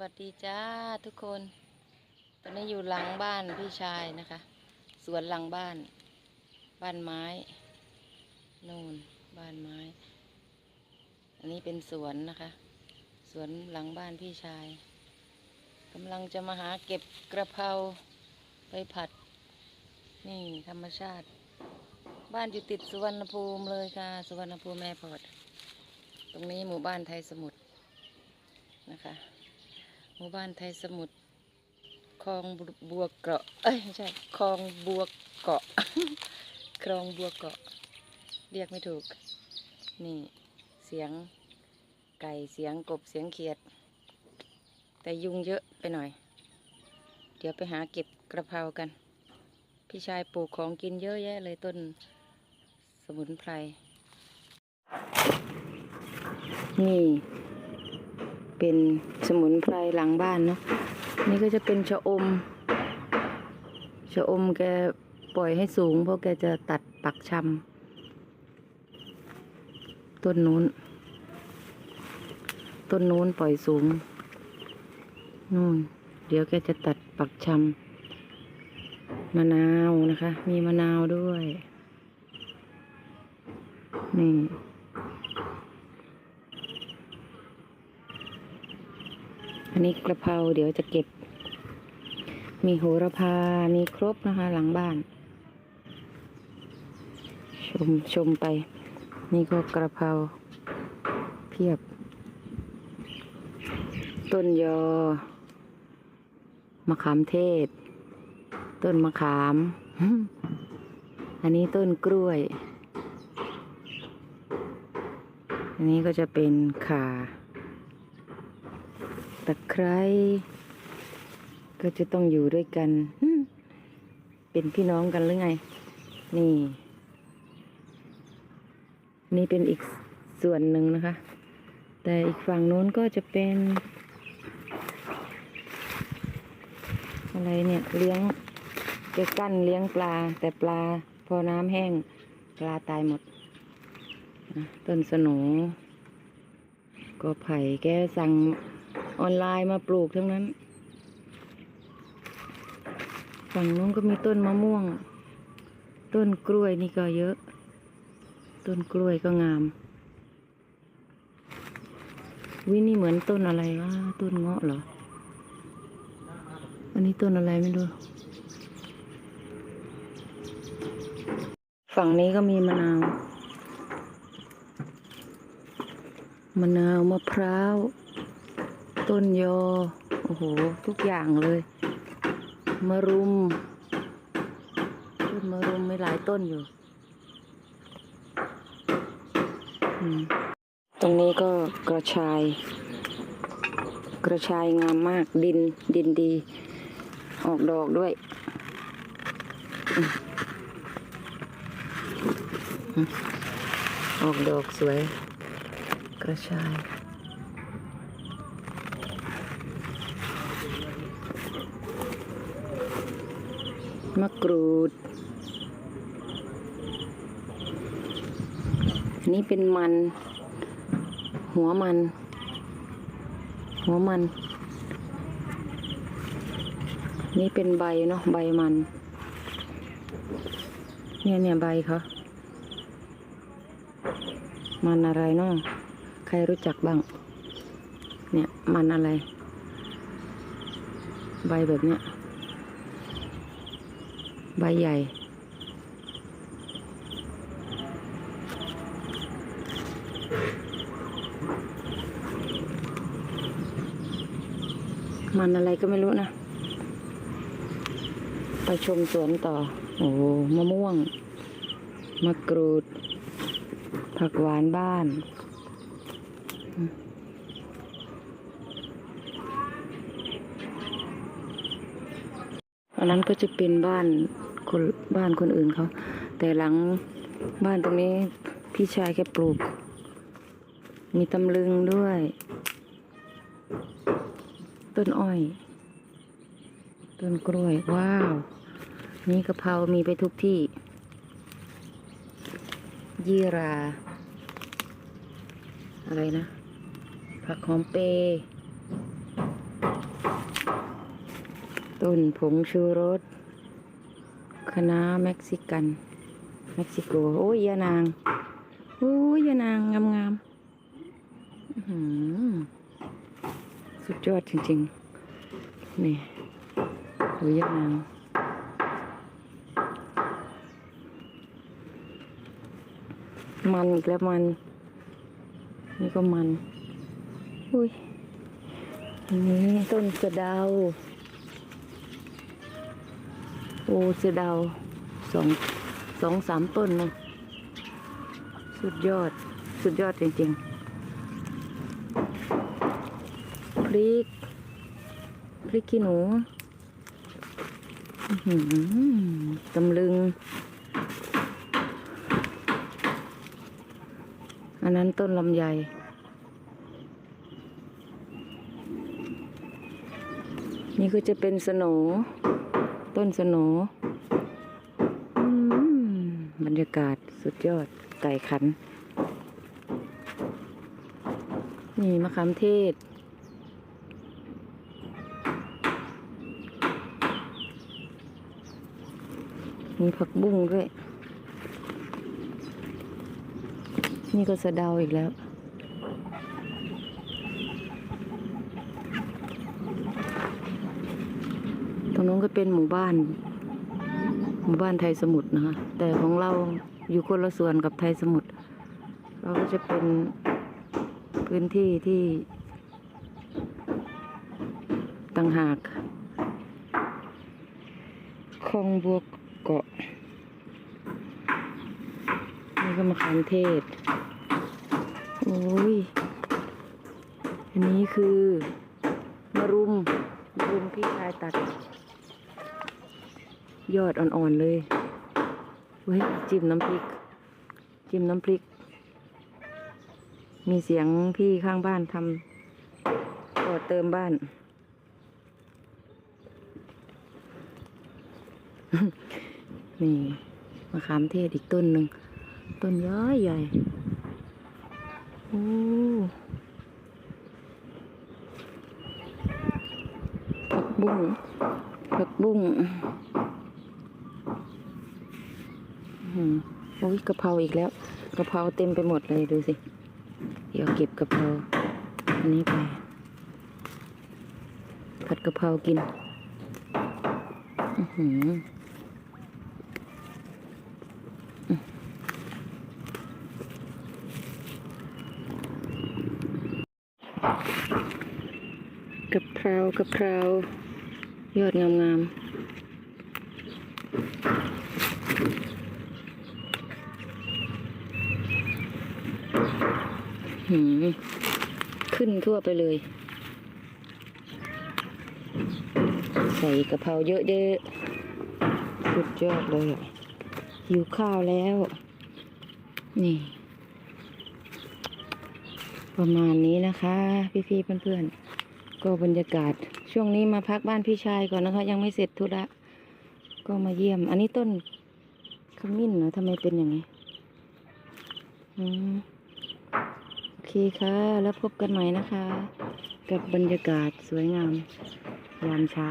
วัสดีจ้าทุกคน ตอนนี้อยู่หลังบ้านพี่ชายนะคะ สวนหลังบ้าน บ้านไม้นู่นบ้านไม้ อันนี้เป็นสวนนะคะ สวนหลังบ้านพี่ชายกำลังจะมาหาเก็บกระเพราไปผัด นี่ธรรมชาติ บ้านอยู่ติดสุวรรณภูมิเลยค่ะ สุวรรณภูมิแม่พอร์ตตรงนี้หมู่บ้านไทยสมุทรนะคะ หมู่บ้านไทยสมุทรคลองบัวเกาะเอ้ยไม่ใช่คลองบัวเกาะคลองบัวเกาะ เรียกไม่ถูก นี่เสียงไก่เสียงกบเสียงเขียด แต่ยุงเยอะไปหน่อย เดี๋ยวไปหาเก็บกระเพรากัน พี่ชายปลูกของกินเยอะแยะเลยต้นสมุนไพรนี่ เป็นสมุนไพรหลังบ้านเนาะนี่ก็จะเป็นชะอม ชะอมแกปล่อยให้สูง เพราะแกจะตัดปักชำต้นนู้น ต้นนู้นปล่อยสูงนู่น เดี๋ยวแกจะตัดปักชำมะนาวนะคะ มีมะนาวด้วย นี่ อันนี้กระเพราเดี๋ยวจะเก็บ มีโหระพา มีครบนะคะ หลังบ้าน ชมชมไป นี่ก็กระเพราเพียบ ต้นยอ มะขามเทศ ต้นมะขาม อันนี้ต้นกล้วย อันนี้ก็จะเป็นข่า ตะไคร้ก็จะต้องอยู่ด้วยกัน เป็นพี่น้องกันหรือไง นี่ นี่เป็นอีกส่วนหนึ่งนะคะ แต่อีกฝั่งโน้นก็จะเป็น อะไรเนี่ยเลี้ยงจะกั้นเลี้ยงปลา แต่ปลาพอน้ำแห้ง ปลาตายหมด ต้นสนูก็ไผ่แกสั่ง ออนไลน์มาปลูกทั้งนั้น ฝั่งนู้นก็มีต้นมะม่วง ต้นกล้วยนี่ก็เยอะ ต้นกล้วยก็งาม วินี่เหมือนต้นอะไรวะต้นเงาะเหรอ อันนี้ต้นอะไรไม่รู้ ฝั่งนี้ก็มีมะนาวมะนาวมะพร้าว ต้นยอ โอ้โห ทุกอย่างเลย มะรุม ต้นมะรุมไม่หลายต้นอยู่ ตรงนี้ก็กระชาย กระชายงามมากดินดินดี ออกดอกด้วยออกดอกสวย กระชาย มะกรูด อันี่เป็นมัน หัวมัน หัวมัน นี่เป็นใบเนาะใบมัน เนี่ยเนี่ยใบเขามันอะไรเนาะใครรู้จักบ้าง เนี่ยมันอะไร ใบแบบเนี้ย ใบใหญ่ มันอะไรก็ไม่รู้นะ ไปชมสวนต่อ โอ้มะม่วง มะกรูด ผักหวานบ้าน อันนั้นก็จะเป็นบ้านคนบ้านคนอื่นเขาแต่หลังบ้านตรงนี้พี่ชายแกปลูก มีตำลึงด้วย ต้นอ้อย ต้นกล้วย ว้าวนี่กะเพรา มีไปทุกที่ ยี่รา อะไรนะ ผักหอมเปรย์ ต้นผงชูรสคณะน้าเม็กซิกัน เม็กซิโก โอ้ยยานาง โอ้ยยานาง งามงามๆสุดยอดจริงๆ นี่โอ้ยยานางมันอีกแล้วมัน นี่ก็มัน อุ้ยนนี้ต้นสะดา โอ้สดาวสองสองสามต้นนะสุดยอดสุดยอดจริงๆ พริก พริกขี้หนูหือตำลึง อันนั้นต้นลำไยนี่ก็จะเป็นสโหน ต้นสโหนอืมบรรยากาศสุดยอดไก่ขัน นี่มะขามเทศ มีผักบุ้งด้วย นี่ก็สะเดาอีกแล้ว ตรงนู้น ก็เป็นหมู่บ้าน หมู่บ้านไทยสมุทรนะคะ แต่ของเราอยู่คนละส่วนกับไทยสมุทรเราก็จะเป็นพื้นที่ที่ต่างหากคลองบัวเกาะนี่ก็มะขามเทศ โอ้ย อันนี้คือมะรุมมะรุมพี่ชายตัด ยอดอ่อนๆเลยเว้ยจิ้มน้ำพริก จิ้มน้ำพริก มีเสียงพี่ข้างบ้านทำต่อเติมบ้าน นี่มะขามเทศอีกต้นหนึ่ง ต้นย้อยใหญ่โอ้ผักบุ้งผักบุ้ง โอ้ยกะเพราอีกแล้วกะเพราเต็มไปหมดเลยดูสิ เดี๋ยวเก็บกะเพราอันนี้ไปผัดกะเพรากินอือหือกะเพรากะเพรายอดงามๆ หืมขึ้นทั่วไปเลย ใส่กะเพราเยอะๆสุดยอดเลยอะหิวข้าวแล้ว นี่ ประมาณนี้นะคะ พี่ๆเพื่อนๆ ก็บรรยากาศ ช่วงนี้มาพักบ้านพี่ชายก่อนนะคะ ยังไม่เสร็จธุระ ก็มาเยี่ยม อันนี้ต้นขมิ้นเหรอทำไมเป็นอย่างนี้อืมโอ เคค่ะ แล้วพบกันใหม่นะคะ กับบรรยากาศสวยงาม ยามเช้า